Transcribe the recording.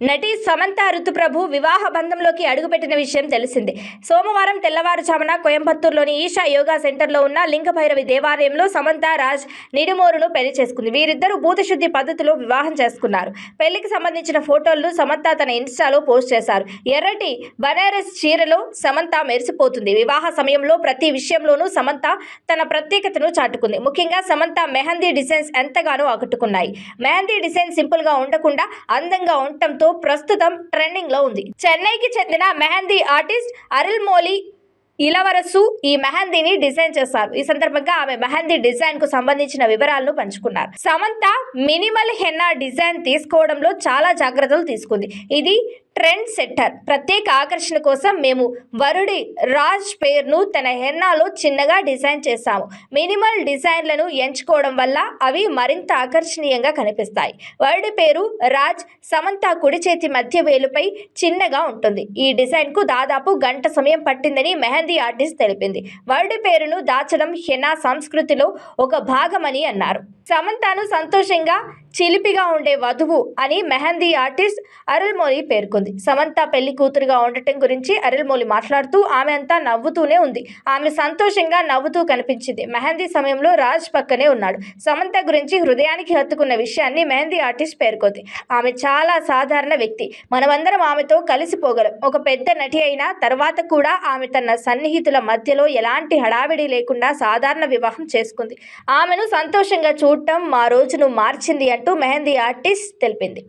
నటి సమంత ఋతుప్రభు వివాహ బంధంలోకి అడుగుపెట్టిన విషయం తెలిసిందే. సోమవారం తెల్లవారుజామున కోయంబత్తూరులోని ఈషా యోగా సెంటర్లో ఉన్న లింగభైరవి దేవాలయంలో సమంత రాజ్ నిడుమోరును పెళ్ళి చేసుకుంది. వీరిద్దరూ భూతశుద్ధి పద్ధతిలో వివాహం చేసుకున్నారు. పెళ్ళికి సంబంధించిన ఫోటోలను సమంత తన ఇన్స్టాలో పోస్ట్ చేశారు. ఎర్రటి బనారస్ చీరలో సమంత మెరిసిపోతుంది. వివాహ సమయంలో ప్రతి విషయంలోనూ సమంత తన ప్రత్యేకతను చాటుకుంది. ముఖ్యంగా సమంత మెహందీ డిజైన్స్ ఎంతగానో ఆకట్టుకున్నాయి. మెహందీ డిజైన్ సింపుల్గా ఉండకుండా అందంగా ఉండటంతో ప్రస్తుతం ట్రెండింగ్లో ఉంది. చెన్నైకి చెందిన మెహందీ ఆర్టిస్ట్ అరిల్ మోలీ ఇలవరసు ఈ మెహందీని డిజైన్ చేశారు. ఈ సందర్భంగా ఆమె మెహందీ డిజైన్కు సంబంధించిన వివరాలను పంచుకున్నారు. సమంత మినిమల్ హెన్నా డిజైన్ తీసుకోవడంలో చాలా జాగ్రత్తలు తీసుకుంది. ఇది ట్రెండ్ సెట్టర్. ప్రత్యేక ఆకర్షణ కోసం మేము వరుడి రాజ్ పేరును తన హెన్నాలో చిన్నగా డిజైన్ చేశాము. మినిమల్ డిజైన్లను ఎంచుకోవడం వల్ల అవి మరింత ఆకర్షణీయంగా కనిపిస్తాయి. వరుడి పేరు రాజ్ సమంత కుడి చేతి మధ్య వేలుపై చిన్నగా ఉంటుంది. ఈ డిజైన్కు దాదాపు గంట సమయం పట్టిందని మెహందీ మెహందీ ఆర్టిస్ట్ తెలిపింది. వరుడి పేరును దాచడం హెనా సంస్కృతిలో ఒక భాగమని అన్నారు. సమంతను సంతోషంగా చిలిపిగా ఉండే వధువు అని మెహందీ ఆర్టిస్ట్ అరుల్మోలి పేర్కొంది. సమంత పెళ్ళి కూతురుగా ఉండటం గురించి అరుల్మోలి మాట్లాడుతూ ఆమె అంతా నవ్వుతూనే ఉంది. ఆమె సంతోషంగా నవ్వుతూ కనిపించింది. మెహందీ సమయంలో రాజ్ పక్కనే ఉన్నాడు. సమంత గురించి హృదయానికి హత్తుకున్న విషయాన్ని మెహందీ ఆర్టిస్ట్ పేర్కొంది. ఆమె చాలా సాధారణ వ్యక్తి. మనమందరం ఆమెతో కలిసిపోగలం ఒక పెద్ద నటి అయిన తర్వాత కూడా ఆమె తన సన్నిహితుల మధ్యలో ఎలాంటి హడావిడి లేకుండా సాధారణ వివాహం చేసుకుంది. ఆమెను సంతోషంగా చూడటం మా రోజును మార్చింది అంటూ మెహందీ ఆర్టిస్ట్ తెలిపింది.